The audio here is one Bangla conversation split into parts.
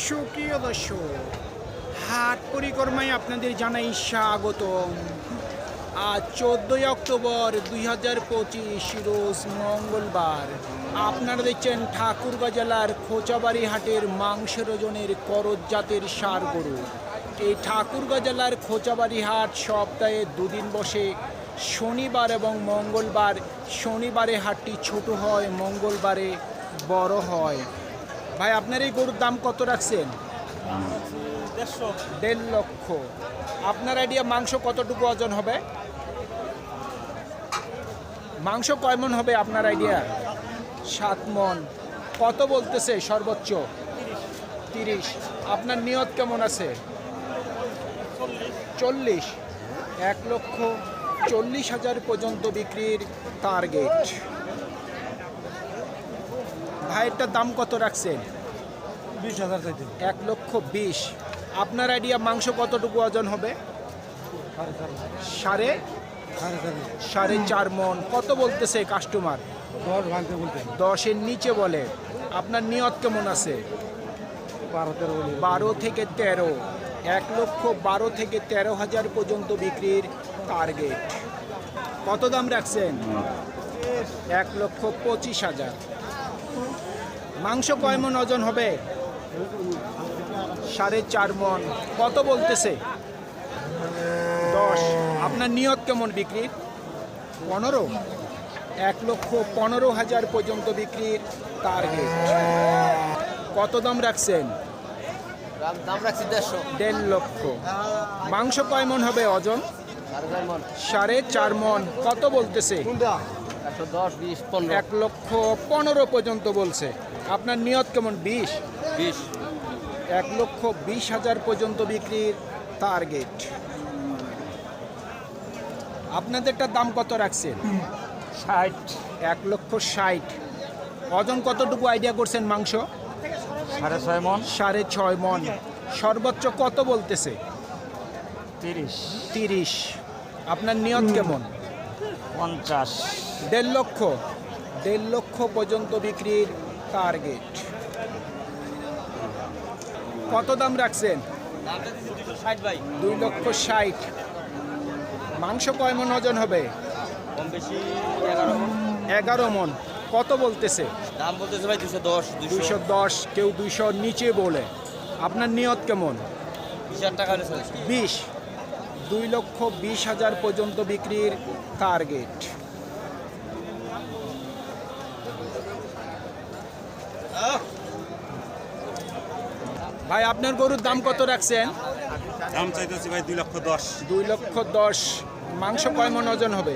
সুপ্রিয় দর্শক, হাট পরিক্রমায় আপনাদের জানাই স্বাগতম। আজ চোদ্দোই অক্টোবর দুই হাজার পঁচিশ, রোজ মঙ্গলবার। আপনারা দেখছেন ঠাকুরগাঁ জেলার খোঁচাবাড়ি হাটের মাংসের ওজনের করজ জাতের সার গরু। এই ঠাকুরগাঁ জেলার খোঁচাবাড়ি হাট সপ্তাহে দুদিন বসে। শনিবার এবং মঙ্গলবার, শনিবারে হাটটি ছোট হয়, মঙ্গলবারে বড় হয়। ভাই আপনার এই গরুর দাম কত রাখছেন? দেড় লক্ষ। আপনার আইডিয়া মাংস কতটুকু ওজন হবে? মাংস কয় মন হবে আপনার আইডিয়া সাত মন। কত বলতেছে সর্বোচ্চ? তিরিশ। আপনার নিয়ত কেমন আছে? চল্লিশ। এক লক্ষ চল্লিশ হাজার পর্যন্ত বিক্রির টার্গেট ভাইয়েরটার দাম কত রাখছেন? বিশ হাজার চাইতে। এক লক্ষ বিশ। আপনার আইডিয়া মাংস কতটুকু ওজন হবে? সাড়ে চার সাড়ে? চার মন। কত বলতেছে কাস্টমার দশ ভাঙতে বলতে। দশের নিচে বলে। আপনার নিয়ত কেমন আছে? বারো থেকে তেরো। এক লক্ষ বারো থেকে তেরো হাজার পর্যন্ত বিক্রির টার্গেট কত দাম রাখছেন? এক লক্ষ পঁচিশ হাজার। মাংস কয় মন ওজন হবে? সাড়ে চার মন। কত বলতেছে? দশ। আপনার নিয়ত কেমন বিক্রির পনেরো? এক লক্ষ পনেরো হাজার পর্যন্ত বিক্রির টার্গেট কত দাম রাখছেন? দাম দাম রাখছি দেড়শো। দেড় লক্ষ। মাংস কয় মন হবে ওজন? সাড়ে চার মন। কত বলতেছে? একশো দশ বিশ পনেরো। এক লক্ষ পনেরো পর্যন্ত বলছে। আপনার নিয়ত কেমন? বিশ? বিশ। এক লক্ষ বিশ হাজার পর্যন্ত বিক্রির টার্গেট আপনাদেরটার দাম কত রাখছেন? ষাট। এক লক্ষ ষাট। ওজন কতটুকু আইডিয়া করছেন মাংস? সাড়ে ছয় মন। সাড়ে ছয় মন। সর্বোচ্চ কত বলতেছে? তিরিশ। তিরিশ। আপনার নিয়ত কেমন? পঞ্চাশ। দেড় লক্ষ দেড় লক্ষ পর্যন্ত বিক্রির টার্গেট কত দাম রাখছেন? দুই লক্ষ ষাট। মাংস কয় মন ওজন হবে? এগারো মন। কত বলতেছে? দাম বলতেছে ভাই দুশো দশ দুইশো দশ কেউ দুইশো নিচে বলে। আপনার নিয়ত কেমন? বিশ দুই লক্ষ বিশ হাজার পর্যন্ত বিক্রির টার্গেট ভাই আপনার গরুর দাম কত রাখছেন? দাম চাইতেছি ভাই দুই লক্ষ দশ। দুই লক্ষ দশ। মাংস কয় মন ওজন হবে?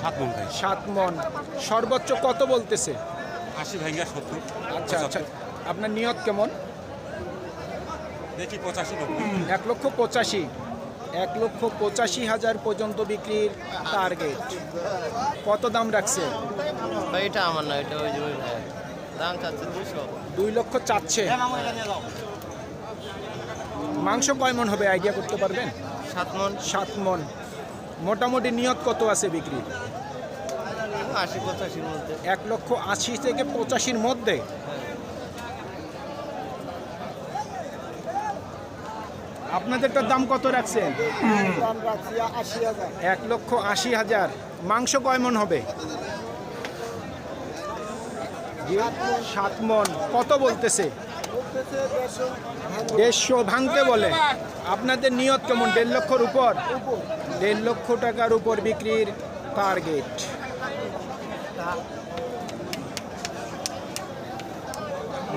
সাত মন ভাই। সাত মন। সর্বোচ্চ কত বলতেছে? আশি ভাইঙ্গা সত্তর। আচ্ছা আচ্ছা। আপনার নিয়ত কেমন? দেখি পঁচাশি এক লক্ষ পঁচাশি। এক লক্ষ পঁচাশি হাজার পর্যন্ত বিক্রির টার্গেট কত দাম রাখছে? এটা আমার না এটা ওই দুই লক্ষ চাচ্ছে। মাংস কয় মন হবে আইডিয়া করতে পারবেন? সাত মন। সাত মন। মোটামুটি নিয়ত কত আছে বিক্রি আশি পঁচাশির মধ্যে। এক লক্ষ আশি থেকে পঁচাশির মধ্যে? আপনাদেরটার দাম কত রাখছেন? এক লক্ষ আশি হাজার। মাংস কয় মন হবে? সাত মন। কত বলতেছে? দেড়শো ভাঙতে বলে। আপনাদের নিয়ত কেমন? দেড় লক্ষর উপর? দেড় লক্ষ টাকার উপর বিক্রির টার্গেট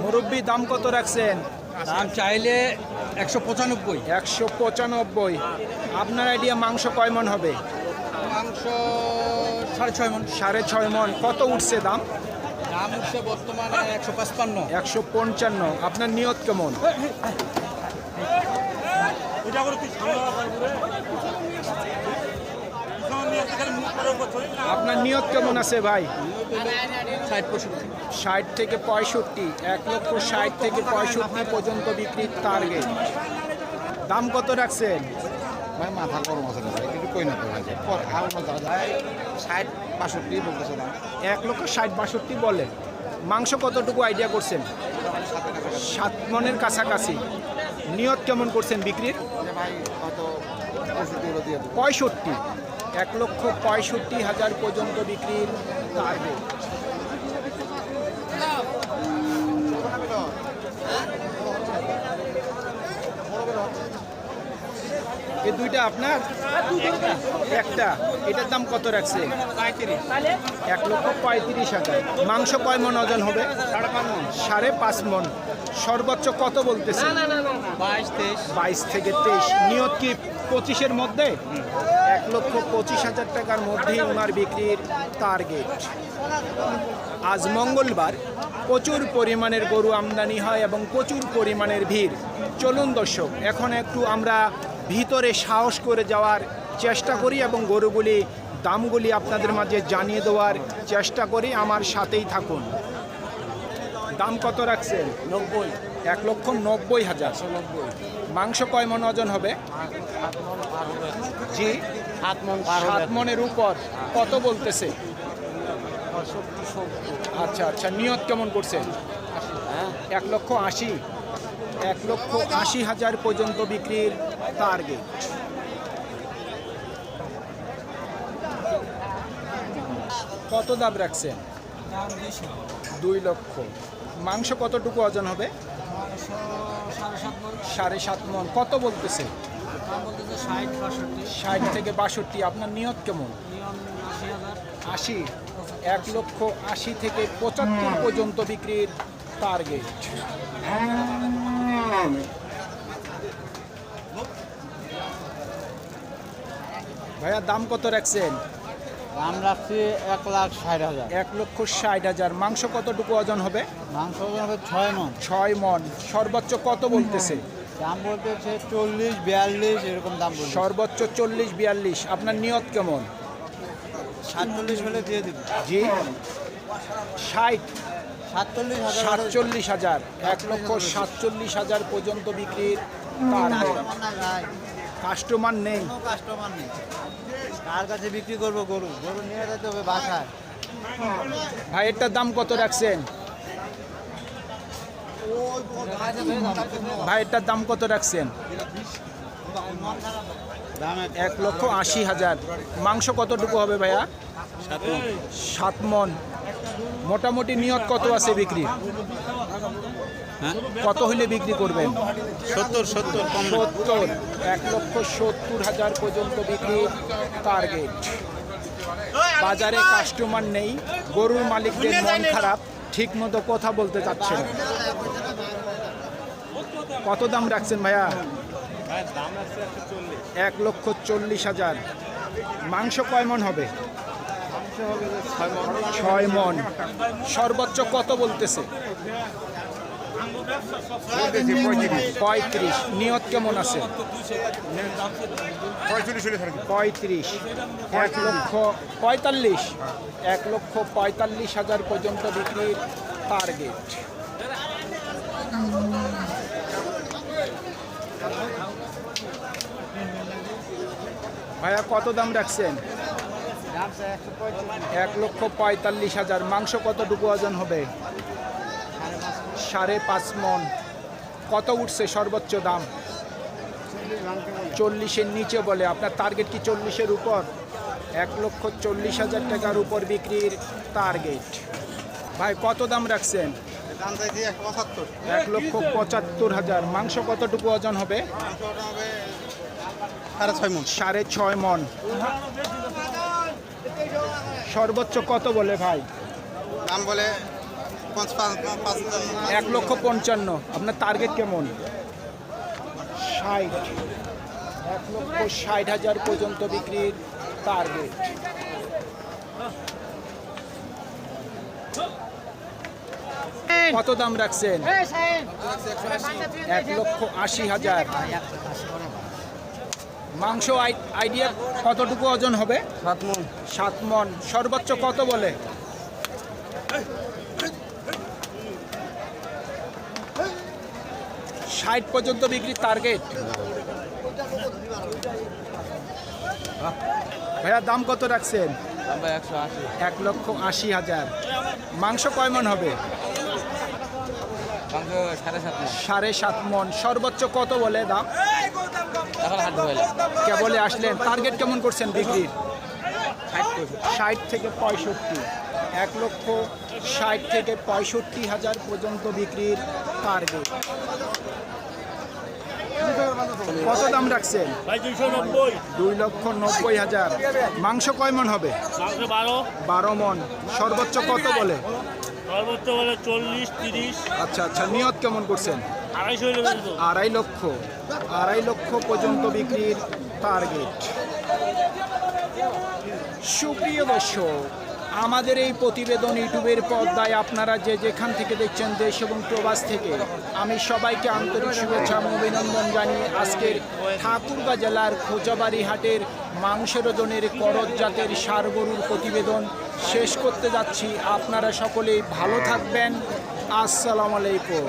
মুরব্বী দাম কত রাখছেন? দাম চাইলে একশো পঁচানব্বই। একশো পঁচানব্বই। আপনার আইডিয়া মাংস কয় মন হবে? মাংস সাড়ে ছয় মন। সাড়ে ছয় মন। কত উঠছে দাম? দাম বর্তমানে একশো পাঁচপান্ন। একশো পঞ্চান্ন। আপনার নিয়ত কেমন? আপনার নিয়ত কেমন আছে ভাই? ষাট ষাট থেকে পঁয়ষট্টি। এক লক্ষ ষাট থেকে পঁয়ষট্টি পর্যন্ত বিক্রির টার্গেট দাম কত রাখছেন? ভাই মাথা গরম আছে না ভাই কই না তো ভাই অন্য জায়গায় ষাট বাষট্টি বলতেছে না এক লক্ষ ষাট বাষট্টি বলে। মাংস কতটুকু আইডিয়া করছেন? সাত মনের কাছাকাছি। নিয়ত কেমন করছেন বিক্রির? ভাই দেবো। পঁয়ষট্টি। এক লক্ষ পঁয়ষট্টি হাজার পর্যন্ত বিক্রির টার্গেট এই দুইটা আপনার? একটা। এটার দাম কত রাখছে? এক লক্ষ পঁয়ত্রিশ হাজার। মাংস কয় মন ওজন হবে? সাড়ে পাঁচ মন সর্বোচ্চ কত বলতেছে? বাইশ থেকে তেইশ। নিয়ত কি পঁচিশের মধ্যে? এক লক্ষ পঁচিশ হাজার টাকার মধ্যেই ওনার বিক্রির টার্গেট আজ মঙ্গলবার প্রচুর পরিমাণের গরু আমদানি হয় এবং প্রচুর পরিমাণের ভিড়। চলুন দর্শক, এখন একটু আমরা ভিতরে সাহস করে যাওয়ার চেষ্টা করি এবং গরুগুলি দামগুলি আপনাদের মাঝে জানিয়ে দেওয়ার চেষ্টা করি। আমার সাথেই থাকুন। দাম কত রাখছেন? নব্বই। এক লক্ষ নব্বই হাজার। মাংস কয় মন ওজন হবে? জি? সাত মন মনের উপর। কত বলতেছে? আচ্ছা আচ্ছা। নিয়ত কেমন করছেন এক লক্ষ আশি। এক লক্ষ আশি হাজার পর্যন্ত বিক্রির টার্গেট কত দাম রাখছেন? দুই লক্ষ। মাংস কতটুকু ওজন হবে? সাড়ে সাত মন। কত বলতেছে? ষাট থেকে বাষট্টি। আপনার নিয়ত কেমন? আশি এক লক্ষ আশি থেকে পঁচাত্তর পর্যন্ত বিক্রির টার্গেট ভাইয়া দাম কত রাখছেন? দাম রাখছি এক লাখ ষাট হাজার। এক লক্ষ ষাট হাজার। মাংস কতটুকু ওজন হবে? মাংস ওজন হবে ছয় মন। ছয় মন। সর্বোচ্চ কত বলতেছে? দাম বলতেছে চল্লিশ বিয়াল্লিশ এরকম দাম বলছে সর্বোচ্চ চল্লিশ বিয়াল্লিশ। আপনার নিয়ত কেমন? সাতচল্লিশ হলে দিয়ে দিবি। জি। ষাট। সাতচল্লিশ হাজার সাতচল্লিশ হাজার। এক লক্ষ সাতচল্লিশ হাজার পর্যন্ত বিক্রির কাস্টমার নেই। কাস্টমার নেই। কার কাছে বিক্রি করব গরু? গরু নিয়ে যেতে হবে বাসায়। ভাই দাম কত রাখছেন? ভাই এটার দাম কত রাখছেন? এক লক্ষ আশি হাজার। মাংস কতটুকু হবে ভাইয়া? সাত মন। মোটামুটি নিয়ত কত আছে বিক্রি কত হইলে বিক্রি করবেন? সত্তর সত্তর সত্তর। এক লক্ষ সত্তর হাজার পর্যন্ত বিক্রি টার্গেট বাজারে কাস্টমার নেই গরুর মালিকদের মন খারাপ ঠিক মতো কথা বলতে চাচ্ছে না। কত দাম রাখছেন ভাইয়া? এক লক্ষ চল্লিশ হাজার। মাংস কয় মন হবে? ছয় মন। সর্বোচ্চ কত বলতেছে? পঁয়ত্রিশ নিয়ত কেমন আছে? পঁয়ত্রিশ এক লক্ষ পঁয়তাল্লিশ। এক লক্ষ পঁয়তাল্লিশ হাজার পর্যন্ত বিক্রির টার্গেট ভাইয়া কত দাম রাখছেন? এক লক্ষ পঁয়তাল্লিশ হাজার। মাংস কতটুকু ওজন হবে? সাড়ে পাঁচ মন। কত উঠছে সর্বোচ্চ দাম? চল্লিশের নিচে বলে। আপনার টার্গেট কি চল্লিশের উপর? এক লক্ষ চল্লিশ হাজার টাকার উপর বিক্রির টার্গেট ভাই কত দাম রাখছেন? এক লক্ষ পঁচাত্তর হাজার। মাংস কতটুকু ওজন হবে? সাড়ে ছয় মন। সর্বোচ্চ কত বলে ভাই? দাম বলে এক লক্ষ পঞ্চান্ন। আপনার টার্গেট কেমন? ষাট। এক লক্ষ ষাট হাজার পর্যন্ত বিক্রির টার্গেট কত দাম রাখছেন? এক লক্ষ আশি হাজার। মাংস আই- আইডিয়া কতটুকু ওজন হবে? সাত মন। সাত মন। সর্বোচ্চ কত বলে? ষাট পর্যন্ত বিক্রির টার্গেট ভাইয়া দাম কত রাখছেন? এক লক্ষ আশি হাজার। মাংস কয় মন হবে? সাড়ে সাত মন। সর্বোচ্চ কত বলে দাম? কেবলে আসলেন। টার্গেট কেমন করছেন বিক্রির? ষাট থেকে পঁয়ষট্টি। এক লক্ষ ষাট থেকে পঁয়ষট্টি হাজার পর্যন্ত বিক্রির টার্গেট কত দাম রাখছেন? দুই লক্ষ নব্বই হাজার। মাংস কয় মন হবে? বারো মন। সর্বোচ্চ কত বলে? সর্বোচ্চ বলে চল্লিশ তিরিশ আচ্ছা আচ্ছা নিয়ত কেমন করছেন? আড়াই লক্ষ। আড়াই লক্ষ পর্যন্ত বিক্রির টার্গেট সুপ্রিয় দর্শক আমাদের এই প্রতিবেদন ইউটিউবের পর্দায় আপনারা যে যেখান থেকে দেখছেন দেশ এবং প্রবাস থেকে, আমি সবাইকে আন্তরিক শুভেচ্ছা অভিনন্দন জানিয়ে আজকের ঠাকুরগাঁ জেলার খোঁজাবাড়ি হাটের মাংসের ওজনের করজ জাতের সার গরুর প্রতিবেদন শেষ করতে যাচ্ছি। আপনারা সকলেই ভালো থাকবেন। আসসালামু আলাইকুম।